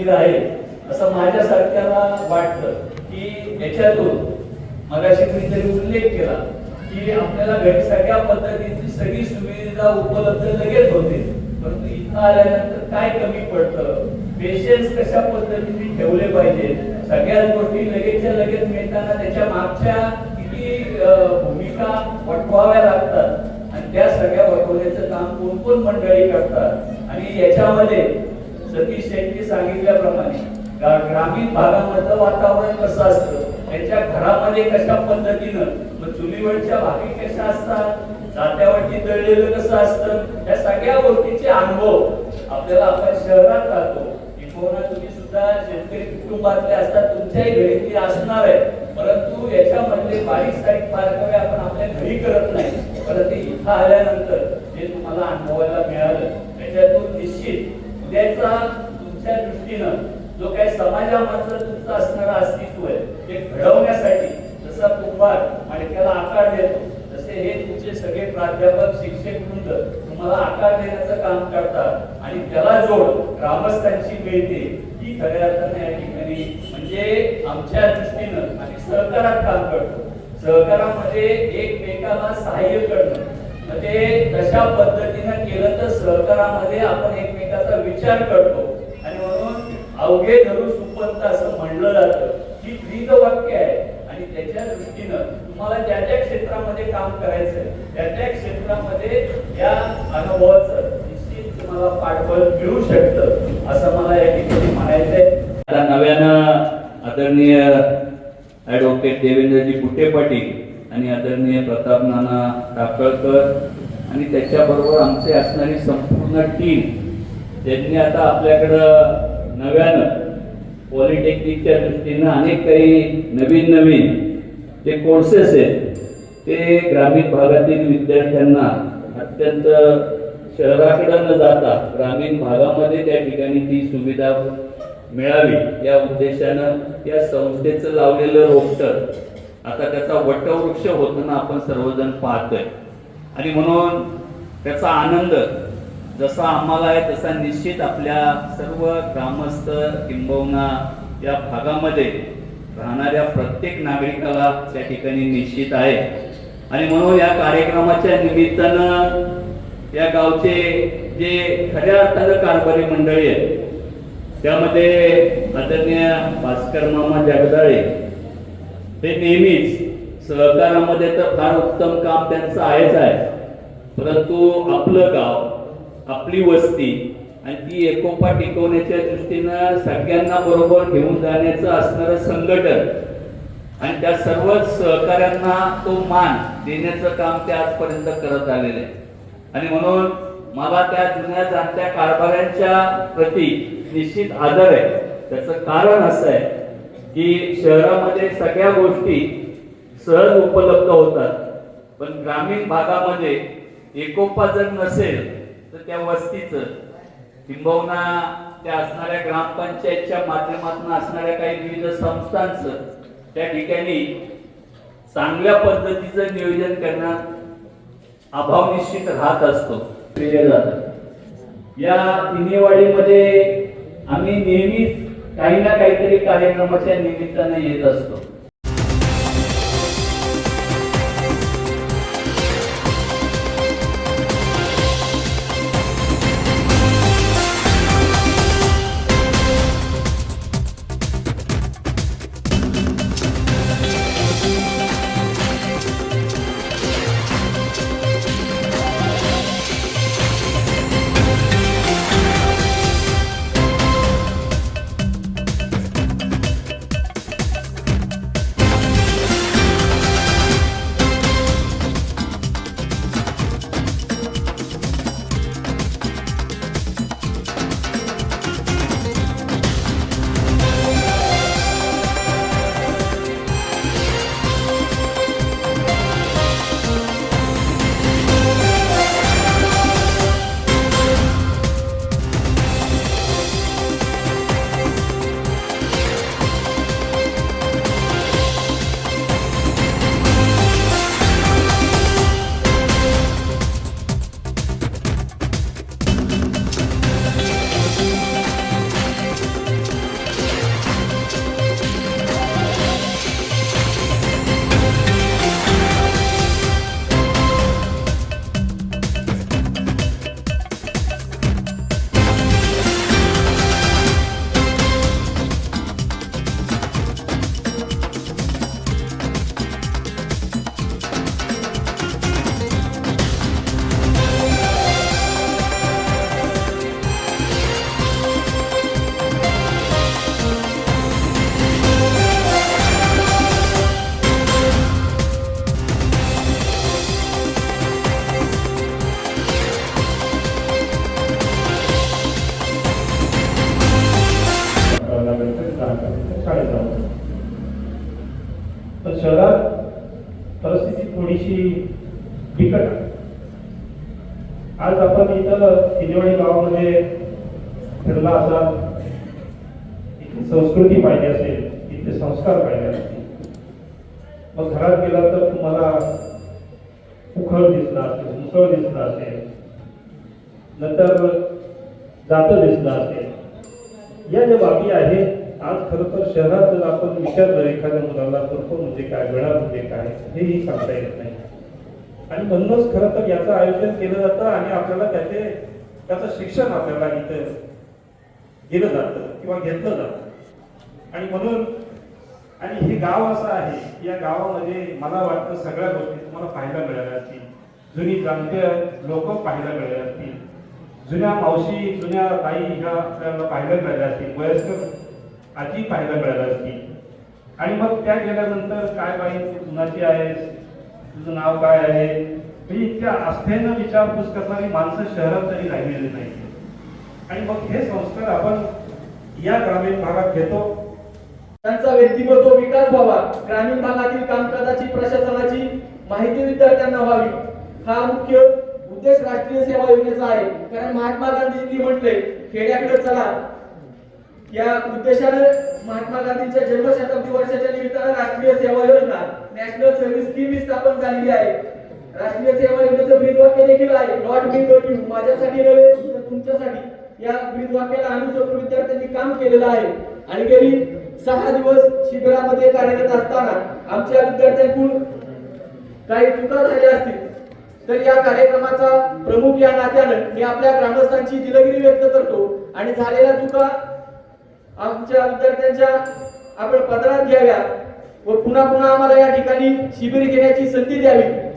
सुविधा आहे. असं माझ्यासारख्याला वाटतं की याच्यातून मगाशी मी तरी उल्लेख केला की आपल्याला घरी सगळ्या पद्धतीची सगळी सुविधा उपलब्ध लगेच होते. परंतु इथं आल्यानंतर काय कमी पडतं? पेशन्स कशा पद्धतीने ठेवले पाहिजे? सगळ्याच गोष्टी लगेचच्या लगेच मिळताना त्याच्या मागच्या किती भूमिका वटवाव्या लागतात. आणि त्या सगळ्या वटवण्याचं काम कोण कोण मंडळी करतात? आणि याच्यामध्ये सतीश यांनी सांगितल्याप्रमाणे ग्रामीण भागामधलं वातावरण कसं असतं? त्यांच्या घरामध्ये कशा पद्धतीनं? मग चुलीवरच्या भागी कशा असतात? जात्यावरती दळलेलं कसं असतं? या सगळ्या गोष्टीचे अनुभव आपल्याला आपण शहरात राहतो. किंवा तुम्ही सुद्धा शेतकरी कुटुंबातले असतात तुमच्याही घरी ती असणार आहे. परंतु याच्यामधले बारीक सारीक बारकावे आपण आपल्या घरी करत नाही. परंतु इथं आल्यानंतर जे तुम्हाला अनुभवायला मिळालं. त्याच्यातून निश्चित त्याचा तुमच्या दृष्टीनं जो काही समाजामध्ये तुमचं असणारं अस्तित्व आहे ते घडवण्यासाठी जसा कुंभार माणक्याला आकार देतो तसे हे तुमचे सगळे प्राध्यापक शिक्षक वृंद तुम्हाला आकार देण्याचं काम करतात आणि त्याला जोड ग्रामस्थांची मिळते. ही खऱ्या अर्थाने या ठिकाणी म्हणजे आमच्या दृष्टीनं आणि सहकारात काम करतो. सहकारामध्ये एकमेकाला सहाय्य करणं म्हणजे तशा पद्धतीनं केलं तर सहकारामध्ये आपण एकमेकाचा विचार करतो. आणि म्हणून अवघे धरू सुपंत असं म्हणलं जातं. ही ब्रीद वाक्य आहे. आणि त्याच्या दृष्टीनं तुम्हाला ज्या ज्या क्षेत्रामध्ये काम करायचंय त्या त्या क्षेत्रामध्ये या अनुभवाचं निश्चित तुम्हाला पाठबळ मिळू शकतं असं मला या ठिकाणी म्हणायचंय आता नव्यानं आदरणीय ऍडव्होकेट देवेंद्रजी कुठे पाटील आणि आदरणीय प्रताप नाना टाकळकर आणि त्याच्याबरोबर आमचे असणारी संपूर्ण टीम त्यांनी आता आपल्याकडं नव्यानं पॉलिटेक्निकच्या दृष्टीनं अनेक काही नवीन नवीन जे कोर्सेस आहेत ते ग्रामीण भागातील विद्यार्थ्यांना अत्यंत शहराकडं न जाता ग्रामीण भागामध्ये त्या ठिकाणी ती सुविधा मिळावी या उद्देशानं या संस्थेचं लावलेलं रोपटर आता त्याचा वटवृक्ष होताना आपण सर्वजण पाहतोय. आणि म्हणून त्याचा आनंद जसा आम्हाला आहे तसा निश्चित आपल्या सर्व ग्रामस्थ किंबहुना या भागामध्ये राहणाऱ्या प्रत्येक नागरिकाला त्या ठिकाणी निश्चित आहे. आणि म्हणून या कार्यक्रमाच्या निमित्तानं या गावचे जे खऱ्या अर्थानं कारभारी मंडळी आहेत त्यामध्ये आदरणीय भास्कर मामा जगदाळे ते नेहमीच सहकारामध्ये तर फार उत्तम काम त्यांचं आहेच आहे. परंतु आपलं गाव आपली वस्ती आणि ती एकोपा टिकवण्याच्या दृष्टीनं सगळ्यांना बरोबर घेऊन जाण्याचं असणारं संघटन आणि त्या सर्वच सहकाऱ्यांना तो मान देण्याचं काम ते आजपर्यंत करत आलेले. आहे आणि म्हणून मला त्या जुन्या जाणत्या कारभाऱ्यांच्या प्रती निश्चित आदर आहे. त्याचं कारण असं आहे की शहरामध्ये सगळ्या गोष्टी सहज उपलब्ध होतात. पण ग्रामीण भागामध्ये एकोपा जर नसेल तर त्या वस्तीचं किंबहुना त्या असणाऱ्या ग्रामपंचायतच्या माध्यमातून असणाऱ्या काही विविध संस्थांचं त्या ठिकाणी चांगल्या पद्धतीचं नियोजन करण्यात अभाव निश्चित राहत असतो. केले जातं या तिन्हीवाडीमध्ये आम्ही नेहमीच काही ना काहीतरी कार्यक्रमाच्या निमित्ताने येत असतो. बिकट. आहे आज आपण इथं किदेवाडी गावामध्ये फिरला असाल. इथे संस्कृती पाहिजे असेल इथे संस्कार पाहिजे असतील. मग घरात गेला तर तुम्हाला उखळ दिसला असेल मुसळ दिसला असेल. नंतर जातं दिसलं असेल. या ज्या बाबी आहेत आज खरं तर शहरात जर आपण विचारलं एखाद्या मुलाला कर्फ म्हणजे काय वेळा म्हणजे काय हेही सांगता येत नाही. आणि म्हणूनच खरं तर याचं आयोजन केलं जातं आणि आपल्याला त्याचे त्याचं शिक्षण आपल्याला इथं दिलं जातं किंवा घेतलं जातं. आणि म्हणून आणि हे गाव असं आहे की या गावामध्ये मला वाटतं सगळ्या गोष्टी तुम्हाला पाहायला मिळाल्या असतील. जुनी जाणते लोक पाहायला मिळाले असतील. जुन्या मावशी जुन्या ताई ह्या आपल्याला पाहायला मिळाल्या असतील. वयस्कर आजी पाहायला मिळाल्या असतील. आणि मग त्या गेल्यानंतर काय बाई कुणाची आहेस? तुझं नाव काय आहे? म्हणजे इतक्या आस्थेनं विचारपूस करणारी माणसं शहरात तरी राहिलेली नाही आणि मग हे संस्कार आपण या ग्रामीण भागात घेतो? त्यांचा व्यक्तिमत्व विकास व्हावा. ग्रामीण भागातील कामकाजाची प्रशासनाची माहिती विद्यार्थ्यांना व्हावी. हा मुख्य उद्देश राष्ट्रीय सेवा योजनेचा आहे. कारण महात्मा गांधींनी म्हटले खेड्याकडे चला. या उद्देशाने महात्मा गांधींच्या जन्मशताब्दी वर्षाच्या निमित्तानं राष्ट्रीय सेवा योजना नॅशनल सर्व्हिस स्कीम स्थापन झालेली आहे. राष्ट्रीय सेवा योजनेचं ब्रीदवाक्य देखील आहे. नॉट मी नॉट यू माझ्यासाठी नव्हे तर तुमच्यासाठी. या ब्रीदवाक्याला अनुसरून विद्यार्थ्यांनी काम केलेलं आहे. आणि गेली सहा दिवस शिबिरामध्ये कार्यरत असताना आमच्या विद्यार्थ्यांकडून काही चुका झाल्या असतील. तर या कार्यक्रमाचा प्रमुख या नात्यानं मी आपल्या ग्रामस्थांची दिलगिरी व्यक्त करतो. आणि झालेल्या चुका आमच्या विद्यार्थ्यांच्या आपण पदरात घ्याव्या. व पुन्हा पुन्हा आम्हाला या ठिकाणी शिबिर घेण्याची संधी द्यावी.